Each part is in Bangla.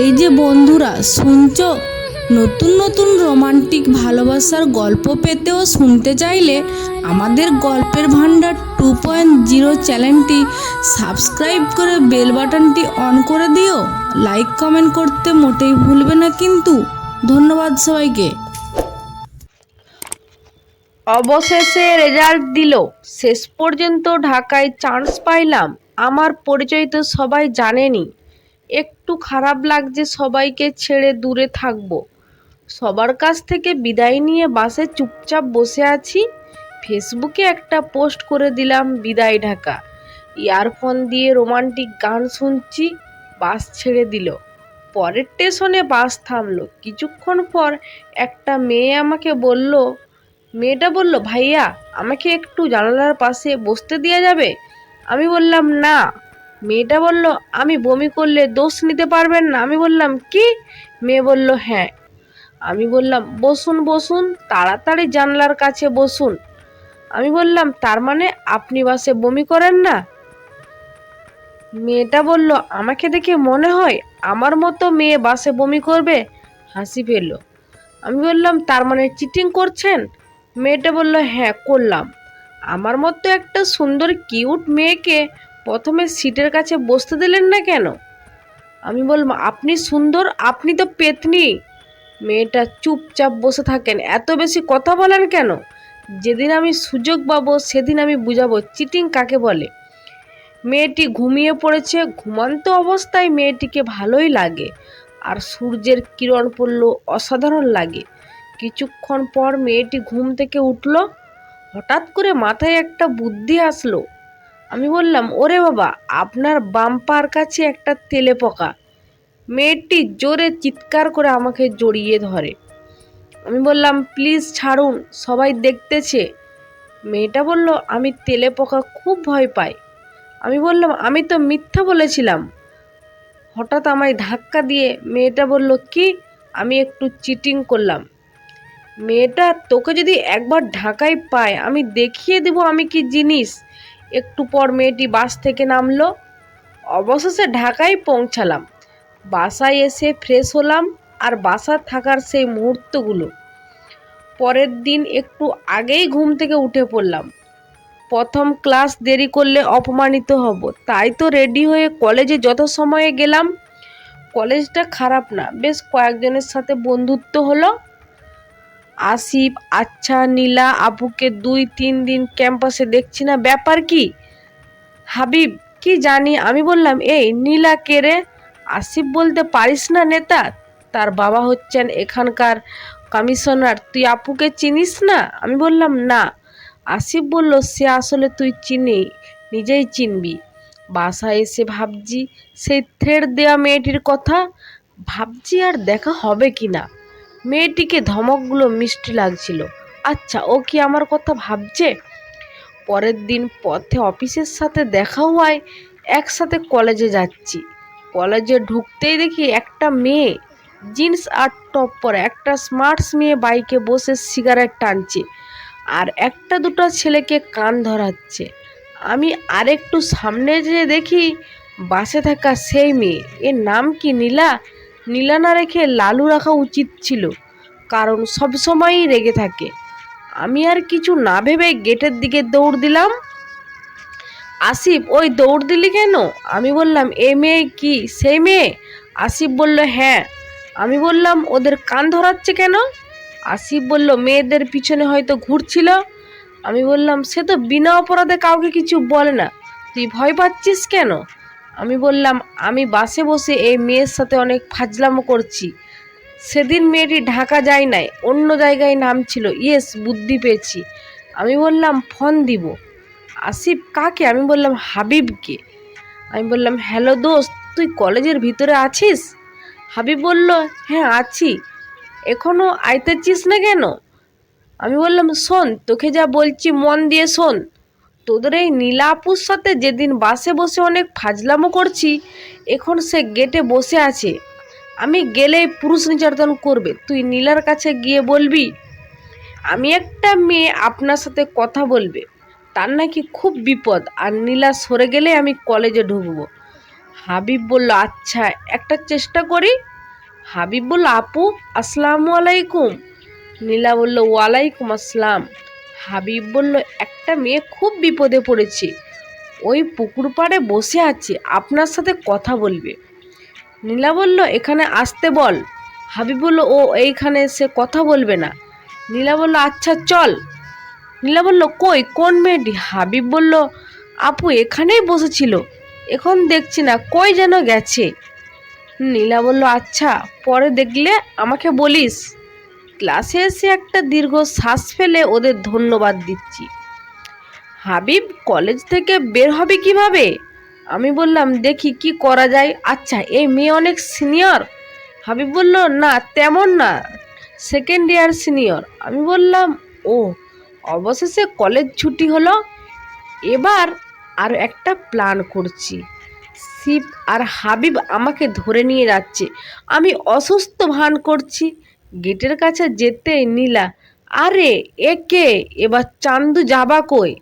এই যে বন্ধুরা, শুনছো? নতুন নতুন রোমান্টিক ভালোবাসার গল্প পেতেও শুনতে চাইলে আমাদের গল্পের ভাণ্ডার টু পয়েন্ট জিরো চ্যানেলটি সাবস্ক্রাইব করে বেল বাটনটি অন করে দিও। লাইক, কমেন্ট করতে মোটেই ভুলবে না কিন্তু। ধন্যবাদ সবাইকে। অবশেষে রেজাল্ট দিল। শেষ পর্যন্ত ঢাকায় চান্স পাইলাম। আমার পরিচয় তো সবাই জানেনি। একটু খারাপ লাগছে সবাইকে ছেড়ে দূরে থাকব। সবার কাছ থেকে বিদায় নিয়ে বাসে চুপচাপ বসে আছি। ফেসবুকে একটা পোস্ট করে দিলাম, বিদায় ঢাকা। ইয়ারফোন দিয়ে রোমান্টিক গান শুনছি, বাস ছেড়ে দিল। পরের স্টেশনে বাস থামলো। কিছুক্ষণ পর একটা মেয়ে আমাকে বলল, মেয়েটা বলল, ভাইয়া, আমাকে একটু জানালার পাশে বসতে দেওয়া যাবে? আমি বললাম, না। মেয়েটা বলল, আমি বমি করলে দোষ নিতে পারবেন না। আমি বললাম, কি? মেয়ে বলল হ্যাঁ। আমি বললাম, বসুন বসুন, তাড়াতাড়ি জানলার কাছে বসুন। আমি বললাম, তার মানে আপনি বাসে বমি করেন না? মেয়েটা বলল, আমাকে দেখে মনে হয় আমার মতো মেয়ে বাসে বমি করবে। হাসি পেল আমি বললাম, তার মানে চিটিং করছেন? মেয়েটা বলল হ্যাঁ করলাম। আমার মতো একটা সুন্দর, কিউট মেয়েকে প্রথমে সিটের কাছে বসতে দিলেন না কেন? আমি বললাম, আপনি সুন্দর, আপনি তো পেতনি। মেয়েটা চুপচাপ বসে থাকেন। এত বেশি কথা বলেন কেন? যেদিন আমি সুযোগ পাবো, সেদিন আমি বুঝাবো, চিটিং কাকে বলে? মেয়েটি ঘুমিয়ে পড়েছে। ঘুমান্ত অবস্থায় মেয়েটিকে ভালোই লাগে। আর সূর্যের কিরণ পড়ল অসাধারণ লাগে। কিছুক্ষণ পর মেয়েটি ঘুম থেকে উঠল। হঠাৎ করে মাথায় একটা বুদ্ধি আসলো। বললাম, ওরে বাবা, আপনার বাম্পার কাছে একটা তেলে পোকা। মেয়েটি জোরে চিৎকার করে আমাকে জড়িয়ে ধরে। আমি বললাম, প্লিজ ছাড়ুন, সবাই দেখতেছে। মেয়েটা বলল, আমি তেলে পোকা খুব ভয় পাই। আমি বললাম, আমি তো মিথ্যা বলেছিলাম। হঠাৎ আমায় ধাক্কা দিয়ে মেয়েটা বলল, কি? আমি একটু চিটিং করলাম। মেয়েটা, তোকে যদি একবার ঢাকায় পায়, আমি দেখিয়ে দেব আমি কি জিনিস? একটু পর মেয়েটি বাস থেকে নামলো। অবশেষে ঢাকায় পৌঁছালাম। বাসায় এসে ফ্রেশ হলাম আর বাসা থাকার সেই মুহূর্তগুলো। পরের দিন একটু আগেই ঘুম থেকে উঠে পড়লাম। প্রথম ক্লাস দেরি করলে অপমানিত হব। তাই তো রেডি হয়ে কলেজে যত সময়ে গেলাম। কলেজটা খারাপ না, বেশ কয়েকজনের সাথে বন্ধুত্ব হলো। আসিফ আচ্ছা নীলা আপুকে দুই, তিন দিন ক্যাম্পাসে দেখছি না। ব্যাপার কি? হাবিব, কি জানি? আমি বললাম, এই, নীলা কে রে? আসিফ বলতে পারিস না নেতা? তার বাবা হচ্ছেন এখানকার কমিশনার। তুই আপুকে চিনিস না? আমি বললাম, না। আসিফ বলল, সে আসলে তুই চিনি, নিজেই চিনবি। বাসায় এসে ভাবছি, সেই থ্রেড দেওয়া মেয়েটির কথা? ভাবছি আর দেখা হবে কি না? মেয়েটিকে ধমকগুলো মিষ্টি লাগছিল। আচ্ছা ও কি আমার কথা ভাবছে? পরের দিন পথে অফিসের সাথে দেখা হওয়ায় একসাথে কলেজে যাচ্ছি। কলেজে ঢুকতেই দেখি একটা মেয়ে, জিন্স আর টপ পরে একটা স্মার্টস মেয়ে বাইকে বসে সিগারেট টানছে আর একটা দুটো ছেলেকে কান ধরাচ্ছে। আমি আরেকটু সামনে যেয়ে দেখি বাসে থাকা সেই মেয়ে। এর নাম কি নীলা? নীলা না রেখে লালু রাখা উচিত ছিল, কারণ সবসময়ই রেগে থাকে। আমি আর কিছু না ভেবে গেটের দিকে দৌড় দিলাম। আসিফ, ওই দৌড় দিলি কেন? আমি বললাম, এ মেয়ে কি? সেই মেয়ে? আসিফ বলল হ্যাঁ। আমি বললাম, ওদের কান ধরাচ্ছে কেন? আসিফ বলল, মেয়েদের পিছনে হয়তো ঘুরছিল। আমি বললাম, সে তো বিনা অপরাধে কাউকে কিছু বলে না। তুই ভয় পাচ্ছিস কেন? আমি বললাম, আমি বাসে বসে এই মেয়ের সাথে অনেক ফাজলামো করছি। সেদিন মেয়েটি ঢাকা যায় নাই, অন্য জায়গায় নাম ছিল। ইয়েস, বুদ্ধি পেয়েছি। আমি বললাম, ফোন দিব। আসিফ, কাকে? আমি বললাম, হাবিবকে। আমি বললাম, হ্যালো দোস্ত, তুই কলেজের ভিতরে আছিস? হাবিব বলল হ্যাঁ আছি। এখনও আইতেছিস না কেন? আমি বললাম, শোন, তোকে যা বলছি মন দিয়ে শোন। তোদের এই নীলা আপুর সাথে যেদিন বাসে বসে অনেক ফাজলামো করছি, এখন সে গেটে বসে আছে। আমি গেলেই পুরুষ নির্যাতন করবে। তুই নীলার কাছে গিয়ে বলবি, আমি একটা মেয়ে আপনার সাথে কথা বলবে। তার নাকি খুব বিপদ। আর নীলা সরে গেলে আমি কলেজে ঢুকবো। হাবিব বলল আচ্ছা একটা চেষ্টা করি। হাবিব বলল, আপু, আসসালামু আলাইকুম। নীলা বলল, ওয়ালাইকুম আসসালাম। হাবিব বলল, একটা মেয়ে খুব বিপদে পড়েছে। ওই পুকুর পাড়ে বসে আছে, আপনার সাথে কথা বলবে নীলা বলল, এখানে আসতে বল হাবিব বলল, ও, এইখানে সে কথা বলবে না নীলা বলল আচ্ছা চল নীলা বলল, কই, কোন মেয়েটি হাবিব বলল, আপু এখানেই বসেছিল। এখন দেখছি না, কই যেন গেছে নীলা বলল আচ্ছা পরে দেখলে আমাকে বলিস। ক্লাসে এসে একটা দীর্ঘ শ্বাস ফেলে ওদের ধন্যবাদ দিচ্ছি। হাবিব, কলেজ থেকে বের হবে কীভাবে? আমি বললাম, দেখি কি করা যায়। আচ্ছা এই মেয়ে অনেক সিনিয়র? হাবিব বলল, না, তেমন না, সেকেন্ড ইয়ার সিনিয়র। আমি বললাম, ও, অবশেষে কলেজ ছুটি হলো। এবার আর একটা প্ল্যান করছি। শিব আর হাবিব আমাকে ধরে নিয়ে যাচ্ছে। আমি অসুস্থ ভান করছি। গেটের কাছে যেতেই নীলা, আরে, এ কে? এবার চান্দু যাবা কই?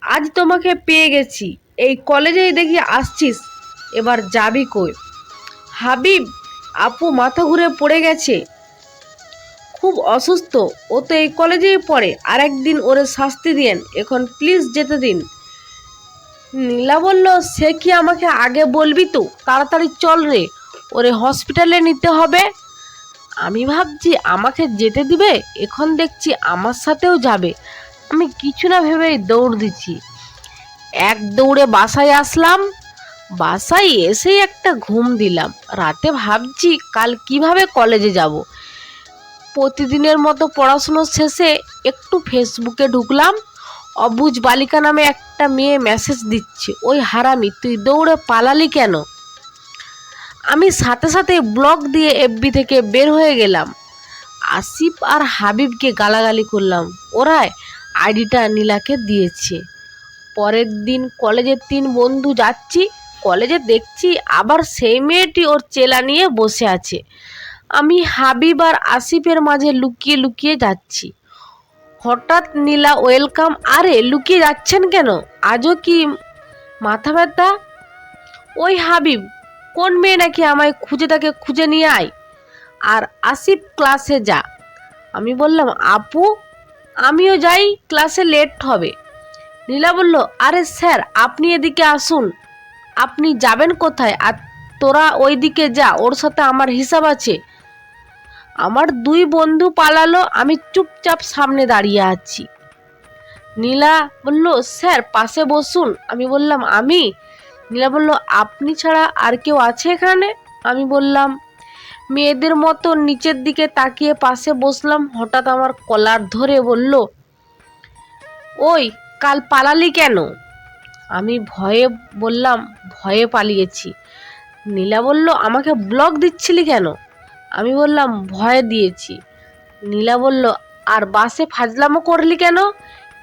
আজ তোমাকে পেয়ে গেছি। এই কলেজেই দেখি আসছিস। এবার যাবি কই? হাবিব, আপু মাথা ঘুরে পড়ে গেছে। খুব অসুস্থ। ও তো এই কলেজেই পড়ে। আর একদিন ওরে শাস্তি দিয়েন। এখন প্লিজ যেতে দিন। নীলা বলল, সে কি আমাকে আগে বলবি তো? তাড়াতাড়ি চল রে। ওরে হসপিটালে নিতে হবে? আমি ভাবছি আমাকে যেতে দিবে, এখন দেখছি আমার সাথেও যাবে। আমি কিছু না ভেবেই দৌড় দিচ্ছি। এক দৌড়ে বাসায় আসলাম, বাসায় এসেই একটা ঘুম দিলাম। রাতে ভাবছি কাল কীভাবে কলেজে যাব। প্রতিদিনের মতো পড়াশুনো শেষে একটু ফেসবুকে ঢুকলাম, অবুজ বালিকা নামে একটা মেয়ে মেসেজ দিচ্ছে, ওই হারামি, তুই দৌড়ে পালালি কেন? আমি সাথে সাথে ব্লক দিয়ে এফবি থেকে বের হয়ে গেলাম। আসিফ আর হাবিবকে গালাগালি করলাম। ওরাই আইডিটা নীলাকে দিয়েছে। পরের দিন কলেজের তিন বন্ধু যাচ্ছি, কলেজে দেখছি আবার সেই মেয়েটি ওর চেলা নিয়ে বসে আছে। আমি হাবিব আর আসিফের মাঝে লুকিয়ে লুকিয়ে যাচ্ছি। হঠাৎ নীলা ওয়েলকাম, আরে লুকিয়ে যাচ্ছেন কেন? আজও কি মাথা ব্যথা? ওই হাবিব কোন মেয়ে নাকি আমায় খুঁজে তাকে খুঁজে নিয়ে আয়? আর আসিফ ক্লাসে যা। আমি বললাম, আপু, আমিও যাই, ক্লাসে লেট হবে। নীলা বলল, আরে স্যার, আপনি এদিকে আসুন। আপনি যাবেন কোথায়? আর তোরা ওইদিকে যা, ওর সাথে আমার হিসাব আছে। আমার দুই বন্ধু পালালো, আমি চুপচাপ সামনে দাঁড়িয়ে আছি। নীলা বলল, স্যার, পাশে বসুন। আমি বললাম, আমি? নীলা বলল, আপনি ছাড়া আর কেউ আছে এখানে? আমি বললাম, মেয়েদের মতো নিচের দিকে তাকিয়ে পাশে বসলাম, হঠাৎ আমার কলার ধরে বলল, ওই, কাল পালালি কেন? আমি ভয়ে বললাম, ভয়ে পালিয়েছি। নীলা বলল, আমাকে ব্লক দিচ্ছিলি কেন? আমি বললাম, ভয়ে দিয়েছি। নীলা বলল, আর বাসে ফাজলামো করলি কেন?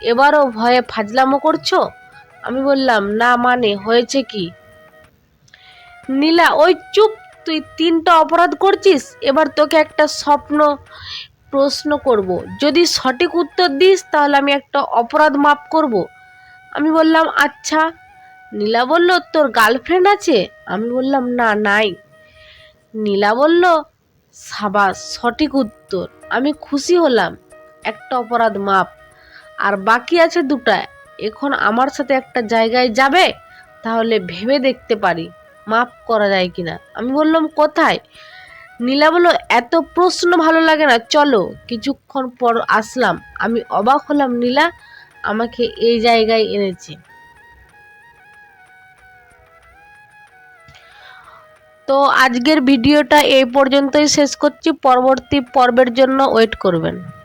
এবারও ভয়ে ফাজলামো করছ? আমি বললাম, না মানে হয়েছে কি? নীলা, ওই চুপ, তুই তিনটা অপরাধ করছিস? এবার তোকে একটা স্বপ্ন, প্রশ্ন করব। যদি সঠিক উত্তর দিস, তাহলে আমি একটা অপরাধ মাপ করব। আমি বললাম আচ্ছা। নীলা বলল, তোর গার্লফ্রেন্ড আছে? আমি বললাম, না, নাই। নীলা বলল সাবাস সঠিক উত্তর। আমি খুশি হলাম, একটা অপরাধ মাপ আর বাকি আছে দুটা এখন আমার সাথে একটা জায়গায় যাবে, তাহলে ভেবে দেখতে পারি, মাফ করা যায় কিনা। আমি বললাম, কোথায়? নীলা বলল, এত প্রশ্ন ভালো লাগে না, চলো। কিছুক্ষণ পর আসলাম। আমি অবাক হলাম, নীলা আমাকে এই জায়গায় এনেছে। তো আজকের ভিডিওটা এই পর্যন্তই। শেষ করছি। পরবর্তী পর্বের জন্য ওয়েট করবেন।